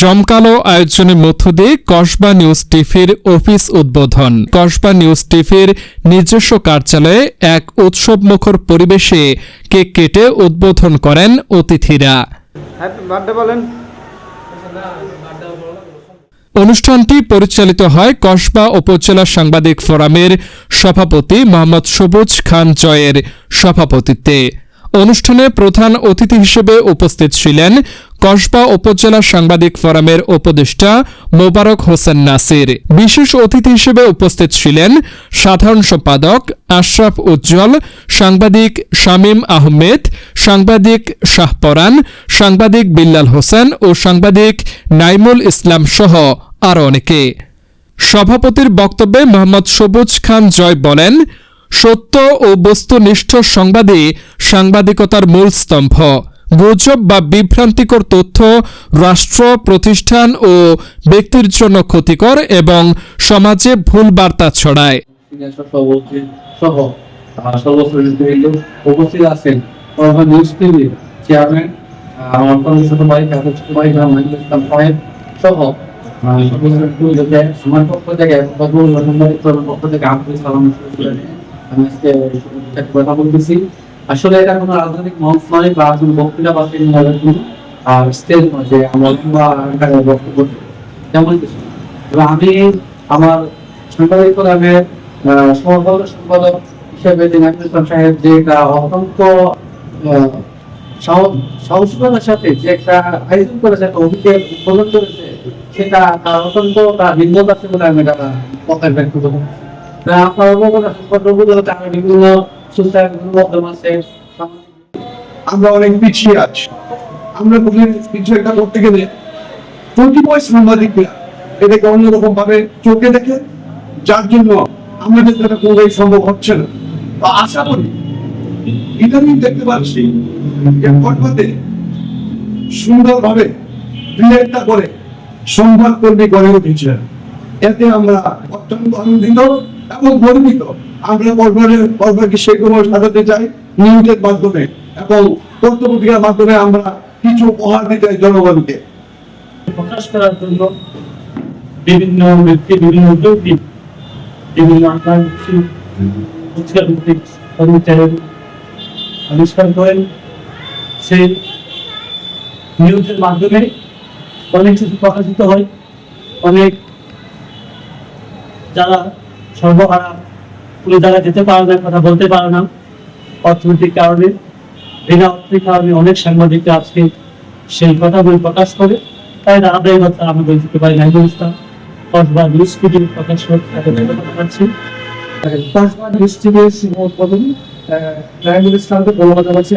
জমকালো আয়োজনের মধ্য দিয়ে কসবা নিউজ টিভির অফিস উদ্বোধন। কসবা নিউজ টিভির নিজস্ব কার্যালয়ে এক উৎসব মুখর পরিবেশে কেক কেটে উদ্বোধন করেন অতিথিরা। বলেন। অনুষ্ঠানটি পরিচালিত হয় কসবা উপজেলা সাংবাদিক ফোরামের সভাপতি মোহাম্মদ সবুজ খান জয়ের সভাপতিত্বে। অনুষ্ঠানে প্রধান অতিথি হিসেবে উপস্থিত ছিলেন কসবা উপজেলা সাংবাদিক ফোরামের উপদেষ্টা মোবারক হোসেন নাসির। বিশেষ অতিথি হিসেবে উপস্থিত ছিলেন সাধারণ সম্পাদক আশরাফ উজ্জ্বল, সাংবাদিক শামীম আহমেদ, সাংবাদিক শাহপরান সাংবাদিক বিল্লাল হোসেন ও সাংবাদিক নাইমুল ইসলাম সহ আরও অনেকে। সভাপতির বক্তব্যে মোহাম্মদ সবুজ খান জয় বলেন, সত্য ও বস্তুনিষ্ঠ সংবাদই সাংবাদিকতার মূল স্তম্ভ। গুজব বা বিভ্রান্তিকর তথ্য রাষ্ট্র, প্রতিষ্ঠান ও ব্যক্তির জন্য ক্ষতিকর এবং সমাজে ভুল বার্তা ছড়ায়। উপস্থিত আছেন। নিউজ টিভির চেয়ারম্যান আমার ছোট ভাই কাকু ছোট ভাই ইসলাম সাহেব সহ আমার পক্ষ থেকে পক্ষ থেকে। আমি আজকে কথা বলতেছি। আসলে এটা কোনো রাজনৈতিক মঞ্চ নয় বা কোনো বক্তৃতা বা কোনো স্টেজ নয়। যে আমরা বক্তব্য তেমন কিছু এবং আমি আমার সাংবাদিক সম্পাদক হিসেবে যে সাহেব যে একটা সাথে যে একটা আয়োজন করেছে, একটা অভিযোগ উদ্বোধন করেছে, সেটা তার অত্যন্ত, তার ভিন্নতা আছে বলে আমি এটা কথায় ব্যক্ত আপনার অবগত বিভিন্ন আমরা অনেক পিছিয়ে আছি। আমরা কোথায় কিছু একটা করতে গেলে কতিপয় সাংবাদিকরা এটাকে অন্যরকম ভাবে চোখে দেখে, যার জন্য আমাদের দ্বারা কোনোটাই সম্ভব হচ্ছে না। বা আশা করি ইদানিং দেখতে পাচ্ছি কটবাতে সুন্দরভাবে বিলেটটা করে সংবাদ কর্মী গড়ে উঠেছে। এতে আমরা অত্যন্ত আনন্দিত। এবং গর্বিত। আমরা বর্বরের বর্বরকে সে কোনো সাজাতে চাই নিউজের মাধ্যমে এবং পত্রপত্রিকার মাধ্যমে আমরা কিছু উপহার দিতে চাই জনগণকে। প্রকাশ করার জন্য বিভিন্ন ব্যক্তি, বিভিন্ন উদ্যোগী বিভিন্ন আকাঙ্ক্ষী রোজগার ভিত্তিক কর্মচারী আবিষ্কার করেন। সেই নিউজের মাধ্যমে অনেক কিছু প্রকাশিত হয়। অনেক যারা সর্বহারা কোনো জায়গায় যেতে পারে না কথা বলতে পারে না। অর্থনৈতিক কারণে, বিনা অর্থনৈতিক কারণে অনেক সাংবাদিকরা আজকে সেই কথাগুলি প্রকাশ করে। তাই ধারাবাহিকতা আমি বলতে পারি নাইমুল ইসলাম কসবা নিউজ টিভি প্রকাশ ধন্যবাদ কসবা নিউজ টিভির শুভ উদ্বোধন নাইমুল ইসলামকে ধন্যবাদ জানাচ্ছি।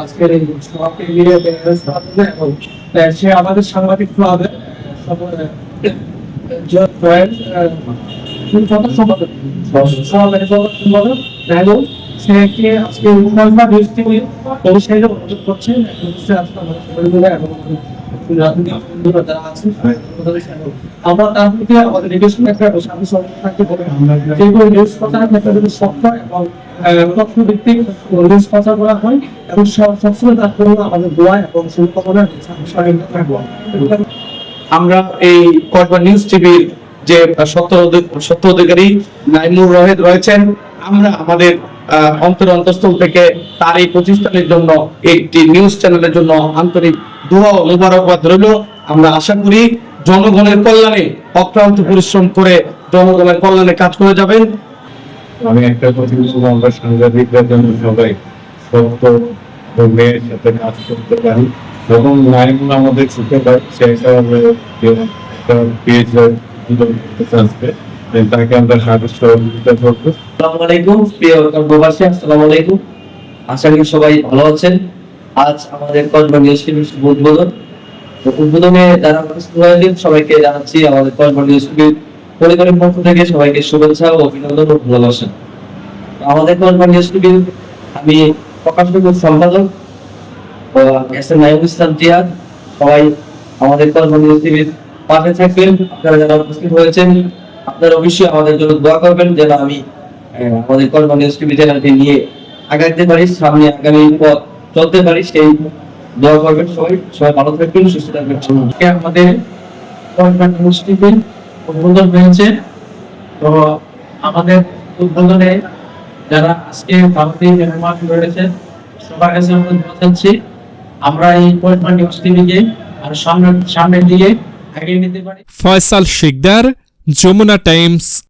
আজকের এই সভাকে নিয়ে এবং সে আমাদের সাংবাদিক ক্লাবের এবং আমরা নিউজ হয় এবং সবসময় আমাদের দোয়া এবং আমরা এই কসবা নিউজ টিভির যে সত্য অধিকারী নাইমুর রহেদ রয়েছেন, আমরা আমাদের অন্তর অন্তঃস্থল থেকে তার এই প্রতিষ্ঠানের জন্য একটি নিউজ চ্যানেলের জন্য আন্তরিক দোয়া মোবারকবাদ রইল। আমরা আশা করি জনগণের কল্যাণে অক্লান্ত পরিশ্রম করে জনগণের কল্যাণে কাজ করে যাবেন। আমি একটা কথা বলব, আমরা সাংবাদিকরা যেন সবাই সত্য মেয়ের সাথে কাজ করতে পারি। এবং নাইমুল আমাদের হিসাবে যে একটা পেজ তাকে আমরা সাহায্য সহযোগিতা করব আসসালামু আলাইকুম, প্রিয় কর্মবাসী আসসালামু আলাইকুম। আশা করি সবাই ভালো আছেন। আজ আমাদের কসবা নিউজ টিভির শুভ উদ্বোধন। উদ্বোধনে যারা উপস্থিত সবাইকে জানাচ্ছি আমাদের কসবা নিউজ টিভির পরিবারের পক্ষ থেকে সবাইকে শুভেচ্ছা ও অভিনন্দন ও ভালোবাসা। আমাদের কসবা নিউজ টিভির আমি প্রকাশক সম্পাদক এস এম নাইমুল ইসলাম টিয়া সবাই আমাদের কসবা নিউজ পাশে থাকবেন, আপনারা যারা উপস্থিত হয়েছেন, আপনারা অবশ্যই আমাদের জন্য দোয়া করবেন যেন আমি আমাদের কর্ম নিউজ টিভি চ্যানেলটি নিয়ে আগাতে পারি, সামনে আগামী পথ চলতে পারি, সেই দোয়া করবেন সবাই। সবাই ভালো থাকবেন, সুস্থ থাকবেন। আমাদের কয়েকবার অনুষ্ঠিত উদ্বোধন হয়েছে। তো আমাদের উদ্বোধনে যারা আজকে ভারতীয় মেহমান রয়েছেন সবার কাছে অনুরোধ জানাচ্ছি, আমরা এই পয়েন্ট নিউজ টিভিকে আর সামনে সামনের দিকে ফয়সাল শিকদার যমুনা টাইমস।